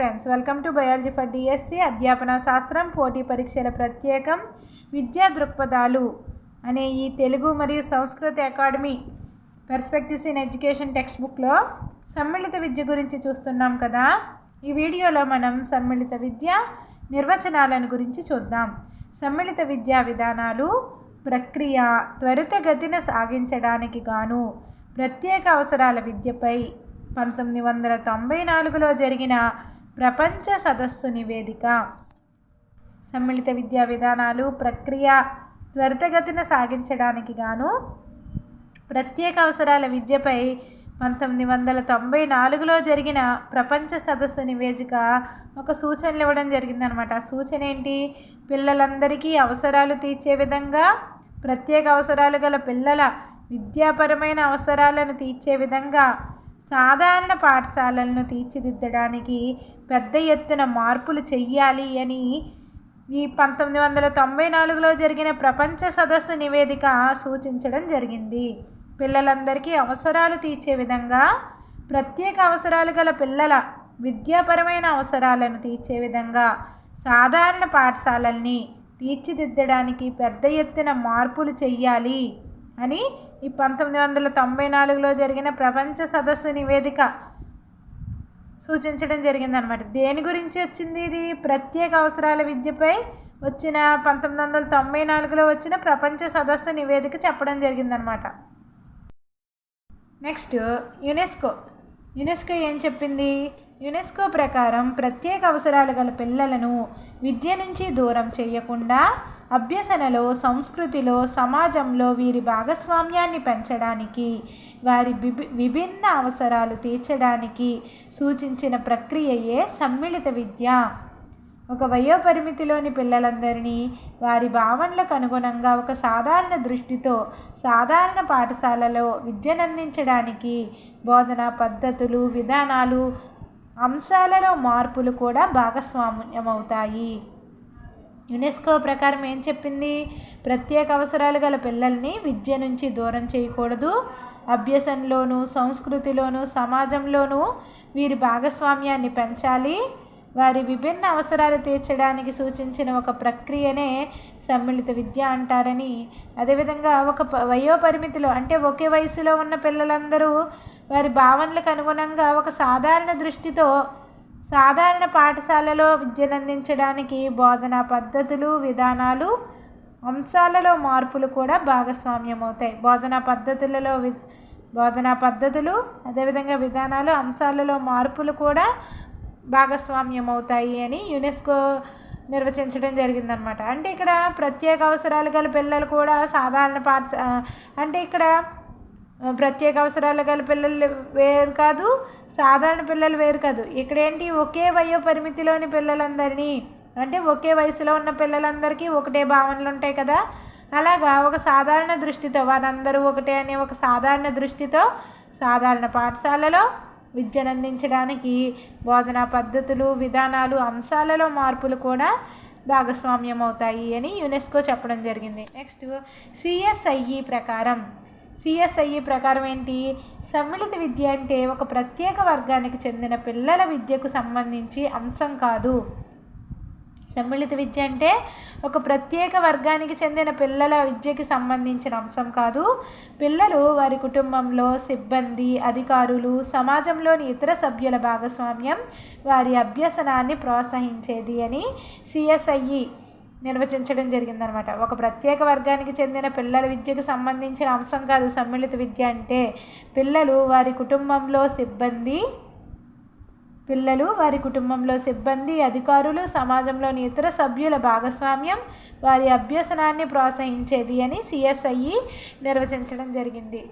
Friends welcome to biology for DSC అధ్యాపన శాస్త్రం పోటీ పరీక్షల ప్రత్యేకం విద్యా దృక్పథాలు అనే ఈ తెలుగు మరియు సంస్కృత academy perspectives in education text బుక్లో సమ్మిళిత విద్య గురించి చూస్తున్నాం కదా. ఈ వీడియోలో మనం సమ్మిళిత విద్య నిర్వచనాలను గురించి చూద్దాం. సమ్మిళిత విద్యా విధానాలు ప్రక్రియ త్వరితగతిన సాగించడానికి గాను ప్రత్యేక అవసరాల విద్యపై పంతొమ్మిది వందల తొంభై నాలుగులో జరిగిన ప్రపంచ సదస్సు నివేదిక. సమ్మిళిత విద్యా విధానాలు ప్రక్రియ త్వరితగతిన సాగించడానికి గాను ప్రత్యేక అవసరాల విద్యపై పంతొమ్మిది వందల తొంభై నాలుగులో జరిగిన ప్రపంచ సదస్సు నివేదిక ఒక సూచనలు ఇవ్వడం జరిగిందనమాట సూచన ఏంటి? పిల్లలందరికీ అవసరాలు తీర్చే విధంగా ప్రత్యేక అవసరాలు గల పిల్లల విద్యాపరమైన అవసరాలను తీర్చే విధంగా సాధారణ పాఠశాలలను తీర్చిదిద్దడానికి పెద్ద ఎత్తున మార్పులు చెయ్యాలి అని ఈ పంతొమ్మిది వందల తొంభై నాలుగులో జరిగిన ప్రపంచ సదస్సు నివేదిక సూచించడం జరిగింది. పిల్లలందరికీ అవసరాలు తీర్చే విధంగా ప్రత్యేక అవసరాలు గల పిల్లల విద్యాపరమైన అవసరాలను తీర్చే విధంగా సాధారణ పాఠశాలల్ని తీర్చిదిద్దడానికి పెద్ద ఎత్తున మార్పులు చెయ్యాలి. అని ఈ పంతొమ్మిది వందల తొంభై నాలుగులో జరిగిన ప్రపంచ సదస్సు నివేదిక సూచించడం జరిగిందనమాట దేని గురించి వచ్చింది ఇది? ప్రత్యేక అవసరాల విద్యపై వచ్చిన పంతొమ్మిది వందల తొంభై నాలుగులో వచ్చిన ప్రపంచ సదస్సు నివేదిక చెప్పడం జరిగిందనమాట నెక్స్ట్ యునెస్కో. యునెస్కో ఏం చెప్పింది? యునెస్కో ప్రకారం ప్రత్యేక అవసరాలు గల పిల్లలను విద్య నుంచి దూరం చేయకుండా అభ్యసనలో సంస్కృతిలో సమాజంలో వీరి భాగస్వామ్యాన్ని పెంచడానికి వారి విభి విభిన్న అవసరాలు తీర్చడానికి సూచించిన ప్రక్రియయే సమ్మిళిత విద్య. ఒక వయోపరిమితిలోని పిల్లలందరినీ వారి భావనలకు అనుగుణంగా ఒక సాధారణ దృష్టితో సాధారణ పాఠశాలలో విద్యనందించడానికి బోధన పద్ధతులు విధానాలు అంశాలలో మార్పులు కూడా భాగస్వామ్యమవుతాయి. యునెస్కో ప్రకారం ఏం చెప్పింది? ప్రత్యేక అవసరాలు గల పిల్లల్ని విద్య నుంచి దూరం చేయకూడదు. అభ్యసనలోనూ సంస్కృతిలోనూ సమాజంలోనూ వీరి భాగస్వామ్యాన్ని పెంచాలి. వారి విభిన్న అవసరాలు తీర్చడానికి సూచించిన ఒక ప్రక్రియనే సమ్మిళిత విద్య అంటారని. అదేవిధంగా ఒక వయో పరిమితిలో అంటే ఒకే వయసులో ఉన్న పిల్లలందరూ వారి భావనలకు అనుగుణంగా ఒక సాధారణ దృష్టితో సాధారణ పాఠశాలలో విద్యనందించడానికి బోధనా పద్ధతులు విధానాలు అంశాలలో మార్పులు కూడా భాగస్వామ్యం అవుతాయి బోధనా పద్ధతులలో వి బోధనా పద్ధతులు అదేవిధంగా విధానాలు అంశాలలో మార్పులు కూడా భాగస్వామ్యం అవుతాయి అని యునెస్కో నిర్వచించడం జరిగిందనమాట అంటే ఇక్కడ ప్రత్యేక అవసరాలు గల పిల్లలు కూడా సాధారణ పాఠశాల అంటే ఇక్కడ ప్రత్యేక అవసరాలు గల పిల్లలు వేరు కాదు సాధారణ పిల్లలు వేరు కాదు. ఇక్కడేంటి? ఒకే వయో పరిమితిలోని పిల్లలందరినీ. అంటే ఒకే వయసులో ఉన్న పిల్లలందరికీ ఒకటే భావనలు ఉంటాయి కదా. అలాగా ఒక సాధారణ దృష్టితో వారందరూ ఒకటే అనే ఒక సాధారణ దృష్టితో సాధారణ పాఠశాలలో విద్యను అందించడానికి బోధనా పద్ధతులు విధానాలు అంశాలలో మార్పులు కూడా భాగస్వామ్యం అవుతాయి అని యునెస్కో చెప్పడం జరిగింది. నెక్స్ట్ సిఎస్ఐఈ ప్రకారం సిఎస్ఐ ప్రకారం ఏంటి? సమ్మిళిత విద్య అంటే ఒక ప్రత్యేక వర్గానికి చెందిన పిల్లల విద్యకు సంబంధించి అంశం కాదు. సమ్మిళిత విద్య అంటే ఒక ప్రత్యేక వర్గానికి చెందిన పిల్లల విద్యకి సంబంధించిన అంశం కాదు. పిల్లలు వారి కుటుంబంలో సిబ్బంది అధికారులు సమాజంలోని ఇతర సభ్యుల భాగస్వామ్యం వారి అభ్యసనాన్ని ప్రోత్సహించేది అని సిఎస్ఐఈ నిర్వచించడం జరిగిందనమాట. ఒక ప్రత్యేక వర్గానికి చెందిన పిల్లల విద్యకు సంబంధించిన అంశం కాదు సమ్మిళిత విద్య అంటే పిల్లలు వారి కుటుంబంలో సిబ్బంది పిల్లలు వారి కుటుంబంలో సిబ్బంది అధికారులు సమాజంలోని ఇతర సభ్యుల భాగస్వామ్యం వారి అభ్యసనాన్ని ప్రోత్సహించేది అని సిఎస్ఐ నిర్వచించడం జరిగింది.